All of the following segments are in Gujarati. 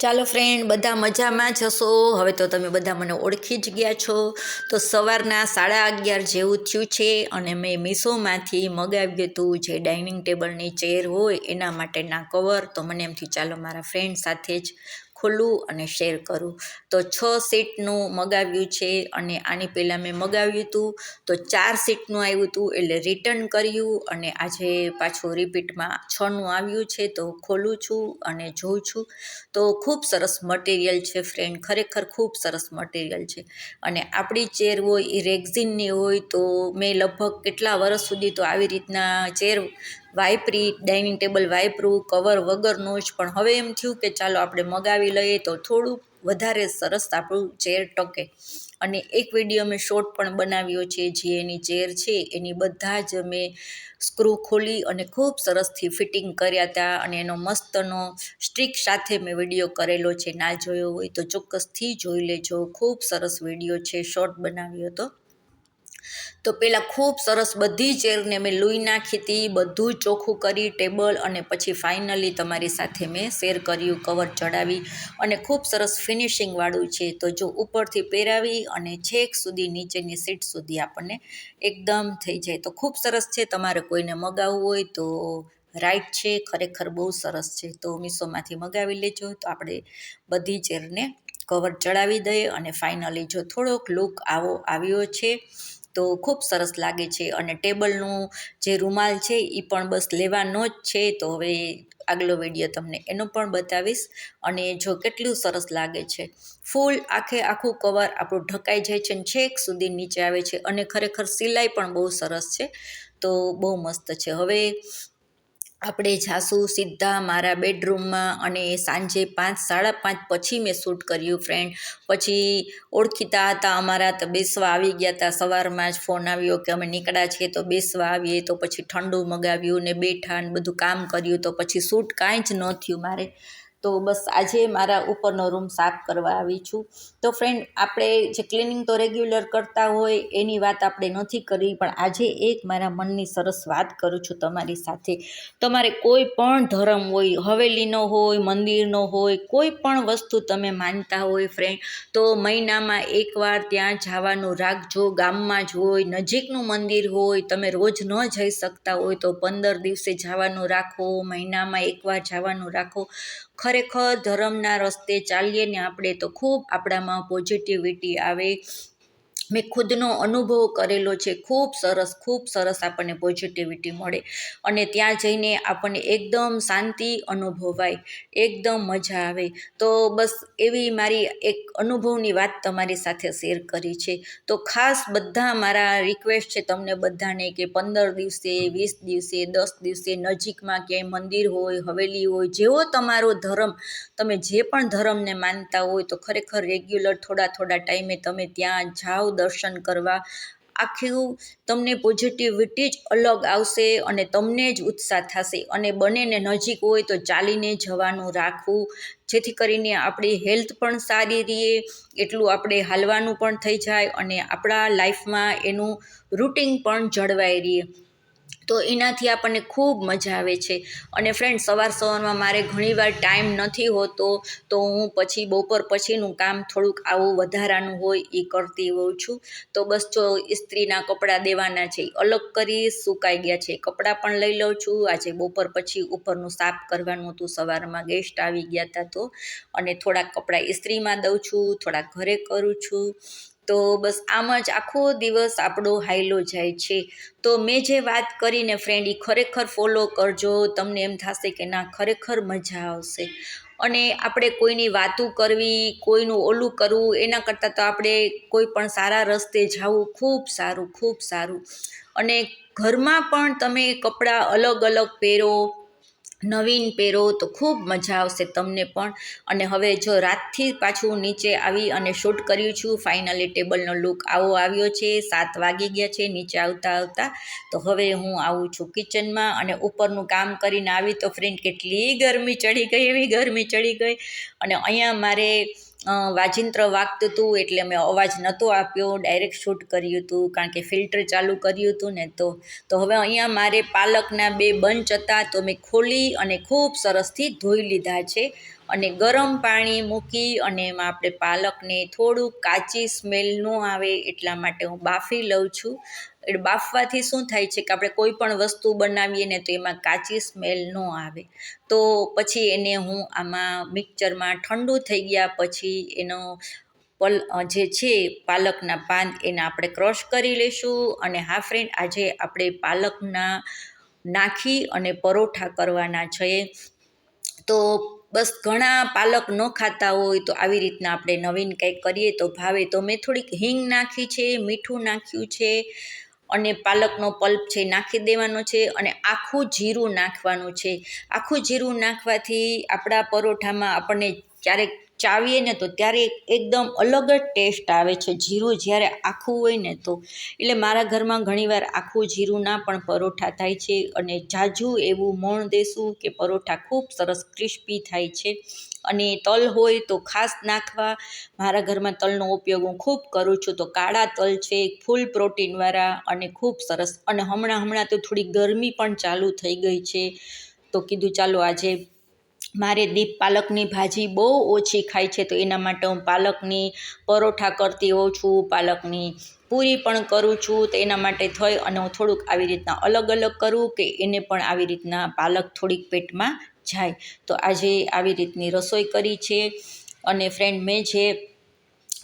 ચાલો ફ્રેન્ડ બધા મજામાં જશો હવે તો તમે બધા મને ઓળખી જ ગયા છો. તો સવારના સાડા અગિયાર જેવું થયું છે અને મેં મીશોમાંથી મગાવ્યું હતું જે ડાઇનિંગ ટેબલની ચેર હોય, એના માટેના કવર તો મને એમથી ચાલો મારા ફ્રેન્ડ સાથે જ ખોલું અને શેર કરું. તો છ સીટનું મગાવ્યું છે અને આની પહેલાં મેં મગાવ્યું હતું. તો ચાર સીટનું આવ્યું હતું એટલે રિટર્ન કર્યું અને આજે પાછું રિપીટમાં છનું આવ્યું છે તો ખોલું છું અને જોઉં છું. તો ખૂબ સરસ મટીરિયલ છે ફ્રેન્ડ ખરેખર ખૂબ સરસ મટીરિયલ છે. અને આપણી ચેર હોય, એ રેક્ઝિનની હોય તો મેં લગભગ કેટલા વર્ષ સુધી તો આવી રીતના ચેર વાઇપરી, ડાઇનિંગ ટેબલ વાઇપરું, કવર વગરનું જ. પણ હવે એમ થયું કે ચાલો આપણે મગાવી લઈએ તો થોડુંક વધારે સરસ આપણું ચેર ટકે. અને એક વીડિયો મેં શોર્ટ પણ બનાવ્યો છે, જે એની ચેર છે, એની બધા જ મેં સ્ક્રૂ ખોલી અને ખૂબ સરસથી ફિટિંગ કર્યા હતા અને એનો મસ્તનો સ્ટ્રીક સાથે મેં વીડિયો કરેલો છે. ના જોયો હોય તો ચોક્કસથી જોઈ લેજો. ખૂબ સરસ વીડિયો છે, શોર્ટ બનાવ્યો હતો તો પહેલાં ખૂબ સરસ બધી ચેરને મેં લૂઈ નાખી હતી, બધું ચોખ્ખું કરી, ટેબલ અને પછી ફાઇનલી તમારી સાથે મેં શેર કર્યું, કવર ચડાવી અને ખૂબ સરસ ફિનિશિંગવાળું છે. તો જો ઉપરથી પહેરાવી અને છેક સુધી નીચેની સીટ સુધી આપણને એકદમ થઈ જાય. તો ખૂબ સરસ છે. તમારે કોઈને મગાવવું હોય તો રાઈટ છે, ખરેખર બહુ સરસ છે. તો મીશોમાંથી મગાવી લેજો. તો આપણે બધી ચેરને કવર ચડાવી દઈએ અને ફાઇનલી જો થોડોક લુક આવો આવ્યો છે તો ખૂબ સરસ લાગે છે અને ટેબલનું જે રૂમાલ છે એ પણ બસ લેવાનો જ છે. તો હવે આગલો વીડિયો તમને એનો પણ બતાવીશ અને જો કેટલું સરસ લાગે છે. ફૂલ આખે આખું કવર આપણું ઢકાઈ જાય છે અને છેક સુધી નીચે આવે છે અને ખરેખર સિલાઈ પણ બહુ સરસ છે. તો બહુ મસ્ત છે. હવે આપણે જાશું સીધા મારા બેડરૂમમાં અને સાંજે પાંચ, સાડા પાંચ પછી મેં શૂટ કર્યું ફ્રેન્ડ પછી ઓળખીતા હતા, અમારા તો બેસવા આવી ગયા હતા. સવારમાં જ ફોન આવ્યો કે અમે નીકળ્યા છીએ તો બેસવા આવીએ. તો પછી ઠંડુ મગાવ્યું ને બેઠા ને બધું કામ કર્યું. તો પછી શૂટ કાંઈ જ ન થયું મારે. તો બસ આજે મારા ઉપરનો રૂમ સાફ કરવા આવી છું. તો ફ્રેન્ડ આપણે જે ક્લિનિંગ તો રેગ્યુલર કરતા હોય, એની વાત આપણે નથી કરી, પણ આજે એક મારા મનની સરસ વાત કરું છું તમારી સાથે. તમારે કોઈ પણ ધર્મ હોય, હવેલીનો હોય, મંદિરનો હોય, કોઈ પણ વસ્તુ તમે માનતા હોય ફ્રેન્ડ તો મહિનામાં એકવાર ત્યાં જવાનું રાખજો. ગામમાં જ હોય, નજીકનું મંદિર હોય, તમે રોજ ન જઈ શકતા હોય તો પંદર દિવસે જવાનું રાખો, મહિનામાં એકવાર જવાનું રાખો. ખરેખર ધર્મના રસ્તે ચાલીએ ને આપણે તો ખૂબ આપણામાં પોઝિટિવિટી આવે. મેં ખુદનો અનુભવ કરેલો છે. ખૂબ સરસ ખૂબ સરસ આપણને પોઝિટિવિટી મળે અને ત્યાં જઈને આપણને એકદમ શાંતિ અનુભવાય, એકદમ મજા આવે. તો બસ એવી મારી એક અનુભવની વાત તમારી સાથે શેર કરી છે. તો ખાસ બધા મારા રિક્વેસ્ટ છે તમને બધાને કે પંદર દિવસે, વીસ દિવસે, દસ દિવસે નજીકમાં ક્યાંય મંદિર હોય, હવેલી હોય, જેવો તમારો ધર્મ, તમે જે પણ ધર્મને માનતા હોય તો ખરેખર રેગ્યુલર થોડા થોડા ટાઈમે તમે ત્યાં જાઓ દર્શન કરવા. આખું તમને પોઝિટિવિટી જ અલગ આવશે અને તમને જ ઉત્સાહ થશે. અને બંનેને નજીક હોય તો ચાલીને જવાનું રાખવું. જેથી કરીને આપણી હેલ્થ પણ સારી રહે એટલું આપણે હાલવાનું પણ થઈ જાય અને આપણા લાઈફમાં એનું રૂટિન પણ જળવાઈ રહે તો એનાથી આપણને ખૂબ મજા આવે છે. અને ફ્રેન્ડ સવાર સવારમાં મારે ઘણીવાર ટાઈમ નથી હોતો, તો હું પછી બપોર પછીનું કામ થોડુંક આવું વધારાનું હોય એ કરતી હોઉં છું. તો બસ જો ઇસ્ત્રીના કપડાં દેવાના છે, અલગ કરી સુકાઈ ગયા છે. કપડાં પણ લઈ લઉં છું. આજે બપોર પછી ઉપરનું સાફ કરવાનું હતું. સવારમાં ગેસ્ટ આવી ગયા હતા તો. અને થોડાક કપડાં ઇસ્ત્રીમાં દઉં છું, થોડાક ઘરે કરું છું. તો બસ આમ જ આખો દિવસ આપણો હાયલો જાય છે. તો મેં જે વાત કરીને ફ્રેન્ડ એ ખરેખર ફોલો કરજો, તમને એમ થશે કે ના, ખરેખર મજા આવશે. અને આપણે કોઈની વાતું કરવી, કોઈનું ઓલું કરવું, એના કરતાં તો આપણે કોઈ પણ સારા રસ્તે જવું ખૂબ સારું ખૂબ સારું. અને ઘરમાં પણ તમે કપડાં અલગ અલગ પહેરો નવીન પહેરો તો ખૂબ મજા આવશે તમને પણ. અને હવે જો રાતથી પાછું નીચે આવી અને શૂટ કર્યું છું, ફાઇનલી ટેબલનો લુક આવો આવ્યો છે, સાત વાગી ગયા છે નીચે આવતા આવતા. તો હવે હું આવું છું કિચનમાં અને ઉપરનું કામ કરીને આવી તો ફ્રેન્ડ કેટલી ગરમી ચડી ગઈ, એવી ગરમી ચડી ગઈ. અને અહીંયા મારે વાજિંત્ર વાગતું હતું એટલે મેં અવાજ નહોતો આપ્યો ડાયરેક્ટ શૂટ કર્યું હતું કારણ કે ફિલ્ટર ચાલુ કર્યું હતું ને તો તો હવે અહીંયા મારે પાલકના બે બંચ હતા, તો મેં ખોલી અને ખૂબ સરસથી ધોઈ લીધા છે. અને ગરમ પાણી મૂકી અને એમાં આપણે પાલકને થોડુંક કાચી સ્મેલ ન આવે એટલા માટે હું બાફી લઉં છું. એટલે બાફવાથી શું થાય છે કે આપણે કોઈ પણ વસ્તુ બનાવીએ ને તો એમાં કાચી સ્મેલ ન આવે. તો પછી એને હું આમાં મિક્સરમાં ઠંડુ થઈ ગયા પછી એનો પલ જે છે પાલકના પાન એને આપણે ક્રશ કરી લઈશું અને હા ફ્રેન્ડ આજે આપણે પાલકના નાખી અને પરોઠા કરવાના છે. તો બસ ઘણા પાલક ન ખાતા હોય તો આવી રીતના આપણે નવીન કંઈક કરીએ તો ભાવે. તો મેં થોડીક હિંગ નાખી છે, મીઠું નાખ્યું છે અને પાલકનો પલ્પ છે નાખી દેવાનો છે અને આખું જીરું નાખવાનું છે. આખું જીરું નાખવાથી આપણા પરોઠામાં આપણને ક્યારેક ચાવીએ ને તો ત્યારે એકદમ અલગ જ ટેસ્ટ આવે છે. જીરું જ્યારે આખું હોય ને તો. એટલે મારા ઘરમાં ઘણીવાર આખું જીરું ના પણ પરોઠા થાય છે અને ઝાઝું એવું મોણ દેશું કે પરોઠા ખૂબ સરસ ક્રિસ્પી થાય છે. અને તલ હોય તો ખાસ નાખવા. મારા ઘરમાં તલનો ઉપયોગ હું ખૂબ કરું છું. તો કાળા તલ છે ફૂલ પ્રોટીનવાળા અને ખૂબ સરસ. અને હમણાં હમણાં તો થોડી ગરમી પણ ચાલુ થઈ ગઈ છે. તો કીધું ચાલો આજે મારે દીપ પાલકની ભાજી બહુ ઓછી ખાય છે, તો એના માટે હું પાલકની પરોઠા કરતી હોઉં છું, પાલકની પૂરી પણ કરું છું, તો એના માટે થઈ અને હું થોડુંક આવી રીતના અલગ અલગ કરું કે એને પણ આવી રીતના પાલક થોડીક પેટમાં જાય. તો આજે આવી રીતની રસોઈ કરી છે અને ફ્રેન્ડ મેં જે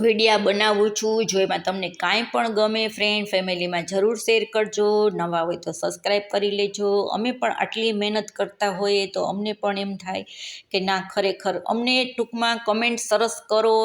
વિડીયા બનાવું છું, જો એમાં તમને કાંઈ પણ ગમે ફ્રેન્ડ ફેમિલીમાં જરૂર શેર કરજો. નવા હોય તો સબસ્ક્રાઈબ કરી લેજો. અમે પણ આટલી મહેનત કરતા હોઈએ તો અમને પણ એમ થાય કે ના, ખરેખર અમને ટૂંકમાં કમેન્ટ સરસ કરો.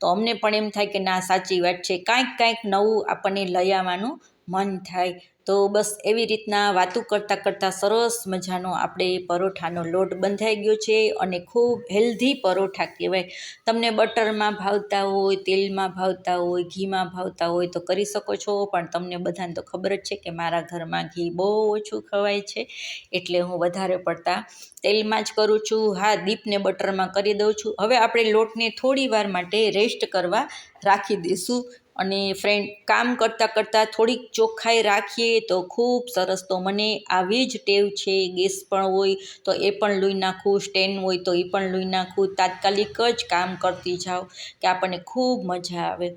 તો અમને પણ એમ થાય કે ના, સાચી વાત છે. કાંઈક કાંઈક નવું આપણને લઈ આવવાનું મન થાય. તો બસ એવી રીતના વાતું કરતાં કરતાં સરસ મજાનો આપણે પરોઠાનો લોટ બંધાઈ ગયો છે અને ખૂબ હેલ્ધી પરોઠા કહેવાય. તમને બટરમાં ભાવતા હોય, તેલમાં ભાવતા હોય, ઘીમાં ભાવતા હોય તો કરી શકો છો, પણ તમને બધાને તો ખબર જ છે કે મારા ઘરમાં ઘી બહુ ઓછું ખવાય છે, એટલે હું વધારે પડતા તેલમાં જ કરું છું. હા, દીપને બટરમાં કરી દઉં છું. હવે આપણે લોટને થોડી વાર માટે રેસ્ટ કરવા રાખી દઈશું. અને ફ્રેન્ડ કામ કરતાં કરતાં થોડીક ચોખ્ખાઈ રાખીએ તો ખૂબ સરસ. તો મને આવી જ ટેવ છે, ગેસ પણ હોય તો એ પણ લૂઈ નાખું, સ્ટેન્ડ હોય તો એ પણ લૂઈ નાખું. તાત્કાલિક જ કામ કરતી જાઉં કે આપણને ખૂબ મજા આવે.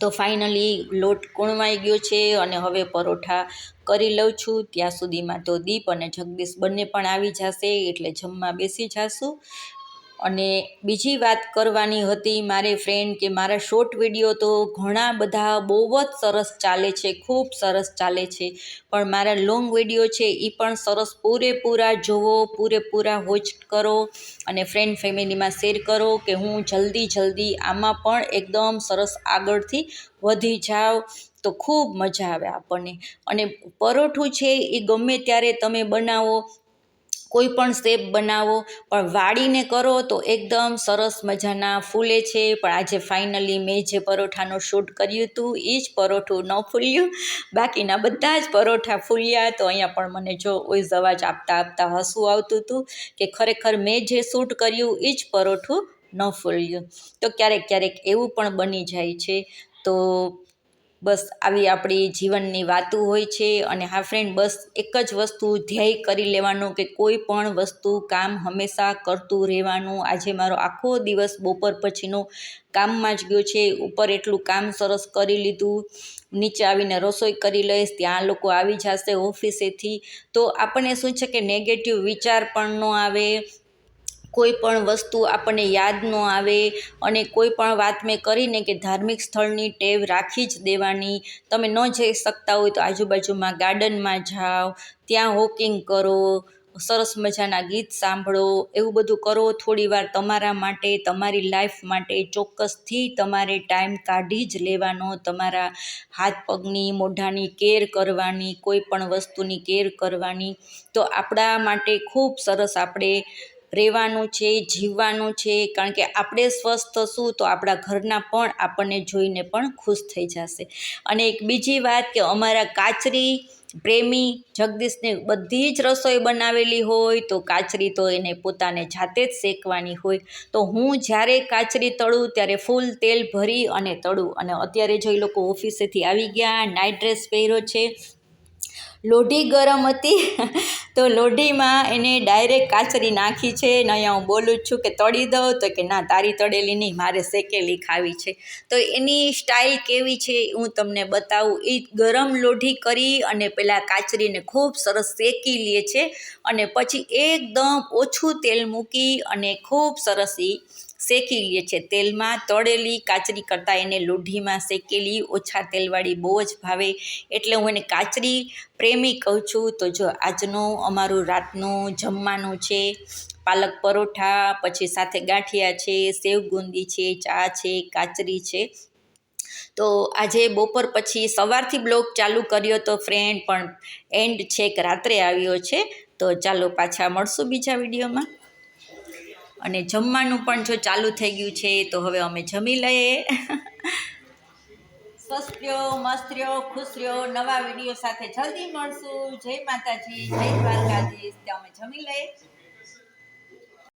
તો ફાઇનલી લોટ કૂણવાઈ ગયો છે અને હવે પરોઠા કરી લઉં છું. ત્યાં સુધીમાં તો દીપ અને જગદીશ બંને પણ આવી જશે એટલે જમવા બેસી જશું. અને બીજી વાત કરવાની હતી મારે ફ્રેન્ડ કે મારા શોર્ટ વીડિયો તો ઘણા બધા બહુ જ સરસ ચાલે છે, ખૂબ સરસ ચાલે છે. પણ મારા લોંગ વીડિયો છે એ પણ સરસ પૂરેપૂરા જુઓ પૂરેપૂરા વોચ કરો અને ફ્રેન્ડ ફેમિલીમાં શેર કરો કે હું જલ્દી જલ્દી આમાં પણ એકદમ સરસ આગળથી વધી જાઉં તો ખૂબ મજા આવે આપણને. અને પરોઠું છે એ ગમે ત્યારે તમે બનાવો કોઈ પણ શેપ બનાવો, પણ વાળીને કરો તો એકદમ સરસ મજાના ફૂલે છે. પણ આજે ફાઇનલી મેં જે પરોઠાનું શૂટ કર્યું હતું એ જ પરોઠું ન ફૂલ્યું. બાકીના બધા જ પરોઠા ફૂલ્યા, તો અહીંયા પણ મને જો ઓઈઝ અવાજ આપતા આપતા હસવું આવતું હતું કે ખરેખર મેં જે શૂટ કર્યું એ જ પરોઠું ન ફૂલ્યું. તો ક્યારેક ક્યારેક એવું પણ બની જાય છે. તો બસ આવી આપણી જીવનની વાતો હોય છે અને હા ફ્રેન્ડ બસ એક જ વસ્તુ ધ્યેય કરી લેવાનું કે કોઈ પણ વસ્તુ કામ હંમેશા કરતું રહેવાનું. આજે મારો આખો દિવસ બપોર પછીનો કામમાં જ ગયો છે. ઉપર એટલું કામ સરસ કરી લીધું. નીચે આવીને રસોઈ કરી લઈશ. ત્યાં લોકો આવી જશે ઓફિસેથી. તો આપણને શું છે કે નેગેટિવ વિચાર પણ ન આવે. કોઈ પણ વસ્તુ આપણને યાદ ન આવે અને કોઈ પણ વાત મેં કરીને કે ધાર્મિક સ્થળની ટેવ રાખી જ દેવાની. તમે ન જઈ શકતા હોય તો આજુબાજુમાં ગાર્ડનમાં જાઓ, ત્યાં વોકિંગ કરો, સરસ મજાના ગીત સાંભળો, એવું બધું કરો. થોડીવાર તમારા માટે, તમારી લાઈફ માટે ચોક્કસથી તમારે ટાઈમ કાઢી જ લેવાનો. તમારા હાથ પગની મોઢાની કેર કરવાની, કોઈ પણ વસ્તુની કેર કરવાની. તો આપણા માટે ખૂબ સરસ. આપણે રહેવાનું છે, જીવવાનું છે, કારણ કે આપણે સ્વસ્થ થશું તો આપણા ઘરના પણ આપણને જોઈને પણ ખુશ થઈ જશે. અને એક બીજી વાત કે અમારા કાચરી પ્રેમી જગદીશને બધી જ રસોઈ બનાવેલી હોય તો કાચરી તો એને પોતાને જાતે જ શેકવાની હોય. તો હું જ્યારે કાચરી તળું ત્યારે ફૂલ તેલ ભરી અને તળું. અને અત્યારે જો એ લોકો ઓફિસેથી આવી ગયા નાઇટ ડ્રેસ પહેર્યો છે, લોઢી ગરમ હતી. તો લોઢીમાં એને ડાયરેક્ટ કાચરી નાખી છે. ને અહીંયા હું બોલું જ છું કે તળી દઉં તો કે ના, તારી તળેલી નહીં, મારે શેકેલી ખાવી છે. તો એની સ્ટાઇલ કેવી છે હું તમને બતાવું. એ ગરમ લોઢી કરી અને પેલા કાચરીને ખૂબ સરસ શેકી લે છે. અને પછી એકદમ ઓછું તેલ મૂકી અને ખૂબ સરસ એ શેકી લઈએ છીએ તેલમાં તળેલી કાચરી કરતાં એને લોઢીમાં શેકેલી, ઓછા તેલવાળી બહુ જ ભાવે. એટલે હું એને કાચરી પ્રેમી કહું છું. તો જો આજનું અમારું રાતનું જમવાનું છે, પાલક પરોઠા, પછી સાથે ગાંઠિયા છે, સેવ બુંદી છે, ચા છે, કાચરી છે. તો આજે બપોર પછી સવારથી બ્લોગ ચાલુ કર્યો તો ફ્રેન્ડ પણ એન્ડ છેક રાત્રે આવ્યો છે. તો ચાલો પાછા મળશું બીજા વિડીયોમાં. અને જમવાનું પણ જો ચાલુ થઈ ગયું છે, તો હવે અમે જમી લઈએ. સ્વસ્થ રહ્યો મસ્ત રહ્યો ખુશ રહ્યો નવા વીડિયો સાથે જલ્દી મળશું. જય માતાજી, જય દ્વારકાધીશ. અમે જમી લઈએ.